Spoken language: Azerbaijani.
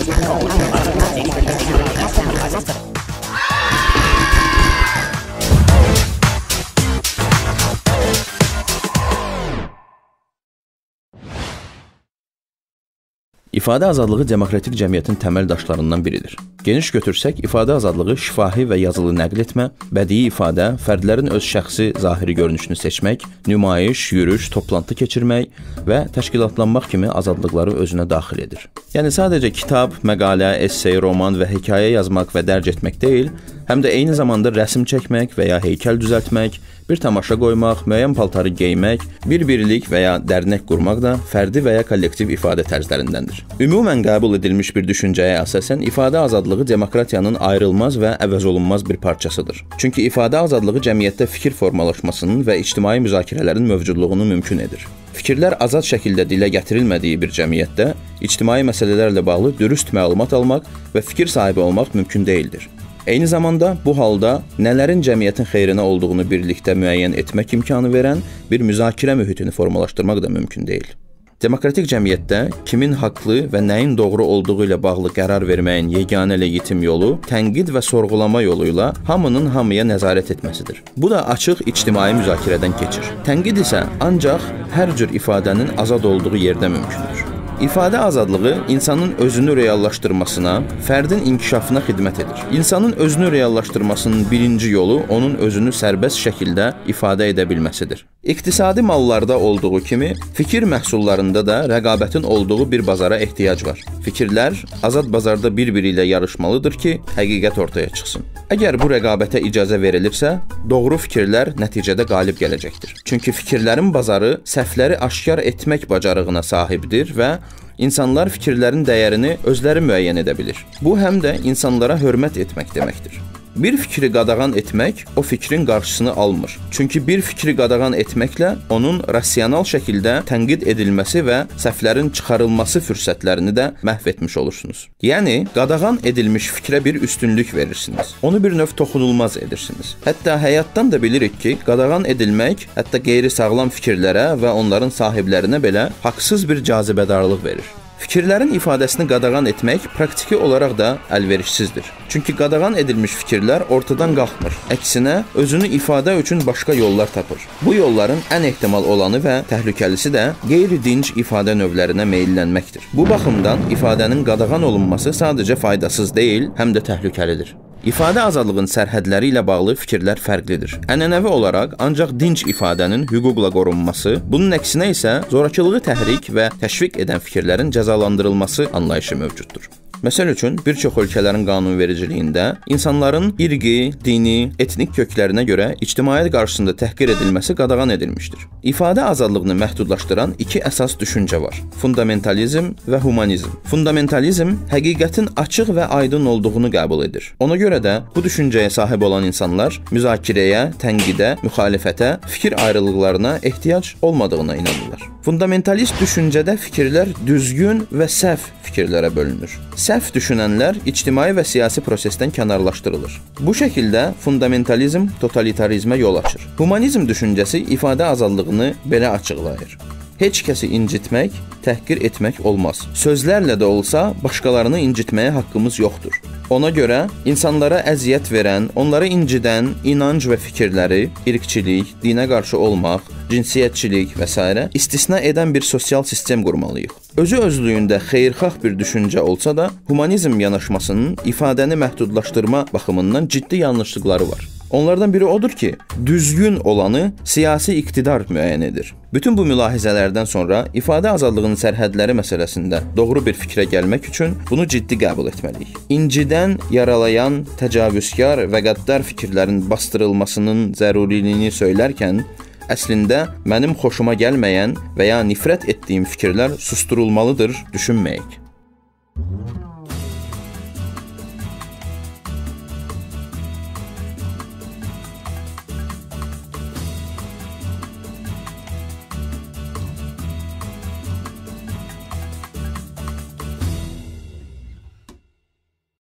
なぜ日本に行ってもらえないか。İfadə azadlığı demokratik cəmiyyətin təməl daşlarından biridir. Geniş götürsək, ifadə azadlığı şifahi və yazılı nəql etmə, bədii ifadə, fərdlərin öz şəxsi zahiri görünüşünü seçmək, nümayiş, yürüş, toplantı keçirmək və təşkilatlanmaq kimi azadlıqları özünə daxil edir. Yəni sadəcə kitab, məqalə, essey, roman və hekayə yazmaq və dərc etmək deyil, həm də eyni zamanda rəsm çəkmək və ya heykəl düzəltmək, bir tamaşa qoymaq, müəyyən paltarı geymək, bir birlik və ya dərnək qurmaq da fərdi və ya kollektiv ifadə tərzlərindəndir. Ümumən qəbul edilmiş bir düşüncəyə əsasən ifadə azadlığı demokratiyanın ayrılmaz və əvəzolunmaz bir parçasıdır. Çünki ifadə azadlığı cəmiyyətdə fikir formalaşmasının və ictimai müzakirələrin mövcudluğunu mümkün edir. Fikirlər azad şəkildə dilə gətirilmədiyi bir cəmiyyətdə ictimai məsələlərlə bağlı dürüst məlumat almaq və fikir sahibi olmaq mümkün deyildir. Eyni zamanda bu halda nələrin cəmiyyətin xeyrinə olduğunu birlikdə müəyyən etmək imkanı verən bir müzakirə mühitini formalaşdırmaq da mümkün deyil. Demokratik cəmiyyətdə kimin haqlı və nəyin doğru olduğu ilə bağlı qərar verməyin yeganə legitim yolu tənqid və sorğulama yolu ilə hamının hamıya nəzarət etməsidir. Bu da açıq ictimai müzakirədən keçir. Tənqid isə ancaq hər cür ifadənin azad olduğu yerdə mümkündür. İfadə azadlığı insanın özünü reallaşdırmasına, fərdin inkişafına xidmət edir. İnsanın özünü reallaşdırmasının birinci yolu onun özünü sərbəst şəkildə ifadə edə bilməsidir. İqtisadi mallarda olduğu kimi, fikir məhsullarında da rəqabətin olduğu bir bazara ehtiyac var. Fikirlər azad bazarda bir-biri ilə yarışmalıdır ki, həqiqət ortaya çıxsın. Əgər bu rəqabətə icazə verilirsə, doğru fikirlər nəticədə qalib gələcəkdir. Çünki fikirlərin bazarı səhvləri aşkar etmək bacarığına sahibdir və İnsanlar fikirlərin dəyərini özləri müəyyən edə bilir. Bu həm də insanlara hörmət etmək deməkdir. Bir fikri qadağan etmək o fikrin qarşısını almır. Çünki bir fikri qadağan etməklə onun rasional şəkildə tənqid edilməsi və səhvlərin çıxarılması fürsətlərini də məhv etmiş olursunuz. Yəni qadağan edilmiş fikrə bir üstünlük verirsiniz. Onu bir növ toxunulmaz edirsiniz. Hətta həyatdan da bilirik ki, qadağan edilmək hətta qeyri-sağlam fikirlərə və onların sahiblərinə belə haqsız bir cazibədarlıq verir. Fikirlərin ifadəsini qadağan etmək praktiki olaraq da əlverişsizdir. Çünki qadağan edilmiş fikirlər ortadan qalxmır. Əksinə, özünü ifadə üçün başqa yollar tapır. Bu yolların ən ehtimal olanı və təhlükəlisi də qeyri-dinc ifadə növlərinə meylənməkdir. Bu baxımdan ifadənin qadağan olunması sadəcə faydasız deyil, həm də təhlükəlidir. İfadə azadlığının sərhədləri ilə bağlı fikirlər fərqlidir. Ənənəvi olaraq ancaq dinc ifadənin hüquqla qorunması, bunun əksinə isə zorakılığı təhrik və təşviq edən fikirlərin cəzalandırılması anlayışı mövcuddur. Məsəl üçün, bir çox ölkələrin qanunvericiliyində insanların irqi, dini, etnik köklərinə görə ictimaiyyət qarşısında təhqir edilməsi qadağan edilmişdir. İfadə azadlığını məhdudlaşdıran iki əsas düşüncə var: fundamentalizm və humanizm. Fundamentalizm həqiqətin açıq və aydın olduğunu qəbul edir. Ona görə də bu düşüncəyə sahib olan insanlar müzakirəyə, tənqidə, müxalifətə, fikir ayrılıqlarına ehtiyac olmadığına inanırlar. Fundamentalist düşüncədə fikirlər düzgün və səhv fikirlərə bölünür. Səhv düşünənlər ictimai və siyasi prosesdən kənarlaşdırılır. Bu şəkildə fundamentalizm totalitarizmə yol açır. Humanizm düşüncəsi ifadə azadlığını belə açıqlayır. Heç kəsi incitmək, təhqir etmək olmaz. Sözlərlə də olsa başqalarını incitməyə haqqımız yoxdur. Ona görə insanlara əziyyət verən, onları incidən inanc və fikirləri, irqçilik, dinə qarşı olmaq, cinsiyyətçilik və s. istisna edən bir sosial sistem qurmalıyıq. Özü özlüyündə xeyirxah bir düşüncə olsa da, humanizm yanaşmasının ifadəni məhdudlaşdırma baxımından ciddi yanlışlıqları var. Onlardan biri odur ki, düzgün olanı siyasi iqtidar müəyyən edir. Bütün bu mülahizələrdən sonra ifadə azadlığının sərhədləri məsələsində doğru bir fikrə gəlmək üçün bunu ciddi qəbul etməliyik. İncidən, yaralayan, təcavüzkar və qəddar fikirlərin bastırılmasının zəruriliyini söylərkən əslində mənim xoşuma gəlməyən və ya nifrət etdiyim fikirlər susdurulmalıdır düşünməyək.